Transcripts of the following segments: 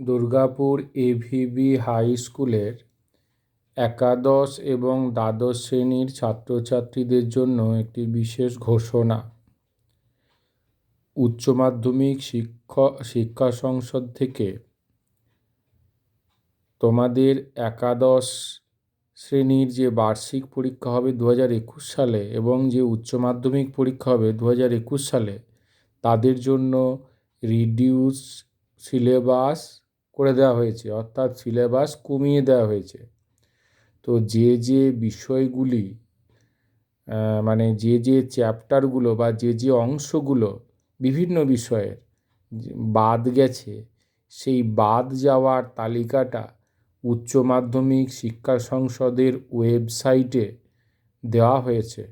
Durgapur এভিবি high স্কুলের একাদশ এবং দ্বাদশ শ্রেণির ছাত্রছাত্রীদের জন্য একটি বিশেষ ঘোষণা। উচ্চ মাধ্যমিক শিক্ষা শিক্ষা সংসদ থেকে তোমাদের একাদশ শ্রেণির যে বার্ষিক পরীক্ষা হবে দু হাজার একুশ সালে এবং যে উচ্চ মাধ্যমিক পরীক্ষা হবে দু হাজার একুশ সালে, তাদের জন্য রিডিউস সিলেবাস করে দেওয়া হয়েছে, অর্থাৎ সিলেবাস কমিয়ে দেওয়া হয়েছে। তো যে যে বিষয়গুলি মানে যে যে চ্যাপ্টারগুলো বা যে যে অংশগুলো বিভিন্ন বিষয়ের বাদ গেছে, সেই বাদ যাওয়ার তালিকাটা উচ্চ মাধ্যমিক শিক্ষা সংসদের ওয়েবসাইটে দেওয়া হয়েছে।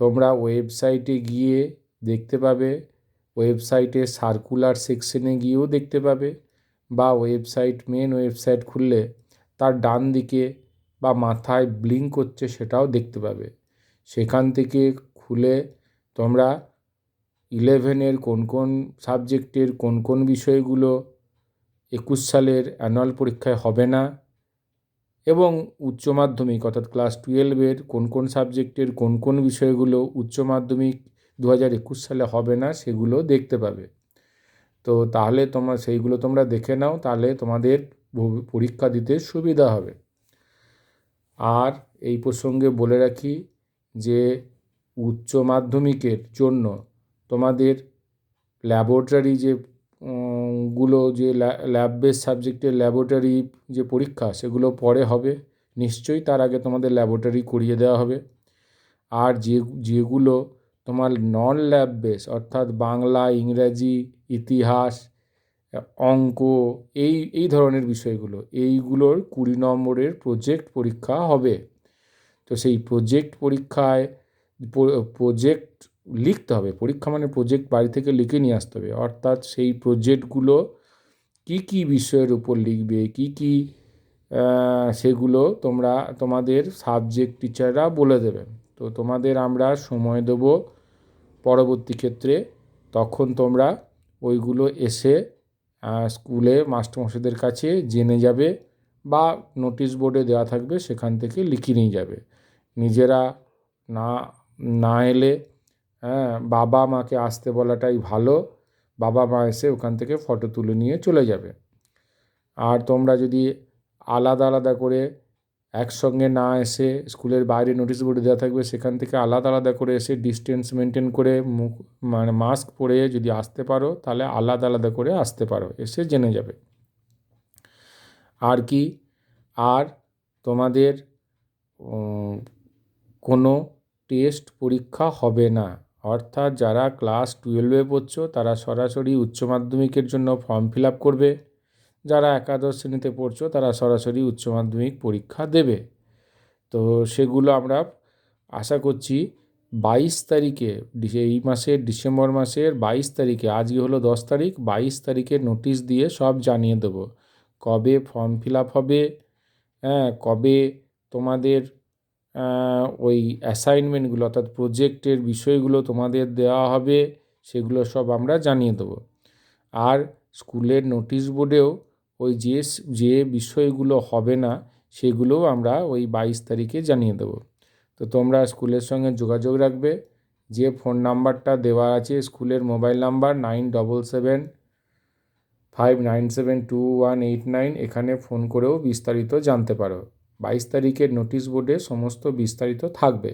তোমরা ওয়েবসাইটে গিয়ে দেখতে পাবে ওয়েবসাইটে সার্কুলার সেকশনে গিয়েও দেখতে পাবে। বা ওয়েবসাইট মেন ওয়েবসাইট খুললে তার ডান দিকে বা মাথায় ব্লিঙ্ক করছে সেটাও দেখতে পাবে। সেখান থেকে খুলে তোমরা ইলেভেনের কোন কোন সাবজেক্টের কোন কোন বিষয়গুলো একুশ সালের অ্যানুয়াল পরীক্ষায় হবে না এবং উচ্চ মাধ্যমিক অর্থাৎ ক্লাস টুয়েলভের কোন কোন সাবজেক্টের কোন কোন বিষয়গুলো উচ্চ মাধ্যমিক দু হাজার একুশ সালে হবে না সেগুলো দেখতে পাবে। তো তাহলে তোমার সেইগুলো তোমরা দেখে নাও, তাহলে তোমাদের পরীক্ষা দিতে সুবিধা হবে। আর এই প্রসঙ্গে বলে রাখি যে, উচ্চ মাধ্যমিকের জন্য তোমাদের ল্যাবরেটরি যে গুলো যে ল্যাব বেস সাবজেক্টের ল্যাবরেটরি যে পরীক্ষা, সেগুলো পরে হবে। নিশ্চয়ই তার আগে তোমাদের ল্যাবরেটরি করিয়ে দেওয়া হবে। আর যে, যেগুলো তোমার নন ল্যাব বেস অর্থাৎ বাংলা, ইংরাজি, ইতিহাস, অঙ্ক, এই এই ধরনের বিষয়গুলো, এইগুলোর কুড়ি নম্বরের প্রজেক্ট পরীক্ষা হবে। তো সেই প্রজেক্ট পরীক্ষায় প্রজেক্ট লিখতে হবে। পরীক্ষা মানে প্রজেক্ট বাড়ি থেকে লিখে নিয়ে আসতে হবে। অর্থাৎ সেই প্রজেক্টগুলো কী কী বিষয়ের উপর লিখবে, কী কী সেগুলো তোমরা তোমাদের সাবজেক্ট টিচাররা বলে দেবেন তো তোমাদের আমরা সময় দেবো পরবর্তী ক্ষেত্রে। তখন তোমরা ওইগুলো এসে স্কুলে মাস্টারমশাইদের কাছে জেনে যাবে বা নোটিশ বোর্ডে দেওয়া থাকবে, সেখান থেকে লিখে নিয়ে যাবে। নিজেরা না না এলে হ্যাঁ বাবা মাকে আসতে বলাটাই ভালো। বাবা মা এসে ওখান থেকে ফটো তুলে নিয়ে চলে যাবে। আর তোমরা যদি আলাদা আলাদা করে একসঙ্গে না এসে স্কুলের বাইরে নোটিশ বোর্ডে দেওয়া থাকবে, সেখান থেকে আলাদা আলাদা করে এসে ডিস্টেন্স মেনটেন করে মুখ মানে মাস্ক পরে যদি আসতে পারো, তাহলে আলাদা আলাদা করে আসতে পারো, এসে জেনে যাবে। আর কি? আর তোমাদের কোনো টেস্ট পরীক্ষা হবে না। অর্থাৎ যারা ক্লাস টুয়েলভে পড়ছো, তারা সরাসরি উচ্চ মাধ্যমিকের জন্য ফর্ম ফিল আপ করবে। যারা একাদশ শ্রেণীতে পড়ছো, তারা সরাসরি উচ্চ মাধ্যমিক পরীক্ষা দেবে। তো সেগুলো আমরা আশা করছি বাইশ তারিখে, এই মাসের ডিসেম্বর মাসের বাইশ তারিখে, আজকে হলো দশ তারিখ, বাইশ তারিখে নোটিশ দিয়ে সব জানিয়ে দেবো। কবে ফর্ম ফিল আপ হবে হ্যাঁ কবে তোমাদের ওই অ্যাসাইনমেন্টগুলো অর্থাৎ প্রজেক্টের বিষয়গুলো তোমাদের দেওয়া হবে, সেগুলো সব আমরা জানিয়ে দেবো। আর স্কুলের নোটিশ বোর্ডেও ওই যে যে বিষয়গুলো হবে না, সেগুলোও আমরা ওই বাইশ তারিখে জানিয়ে দেবো। তো তোমরা স্কুলের সঙ্গে যোগাযোগ রাখবে। যে ফোন নাম্বারটা দেওয়া আছে, স্কুলের mobile number nine double seven five nine seven two one eight nine, এখানে ফোন করেও বিস্তারিত জানতে পারো। বাইশ তারিখের নোটিশ বোর্ডে সমস্ত বিস্তারিত থাকবে।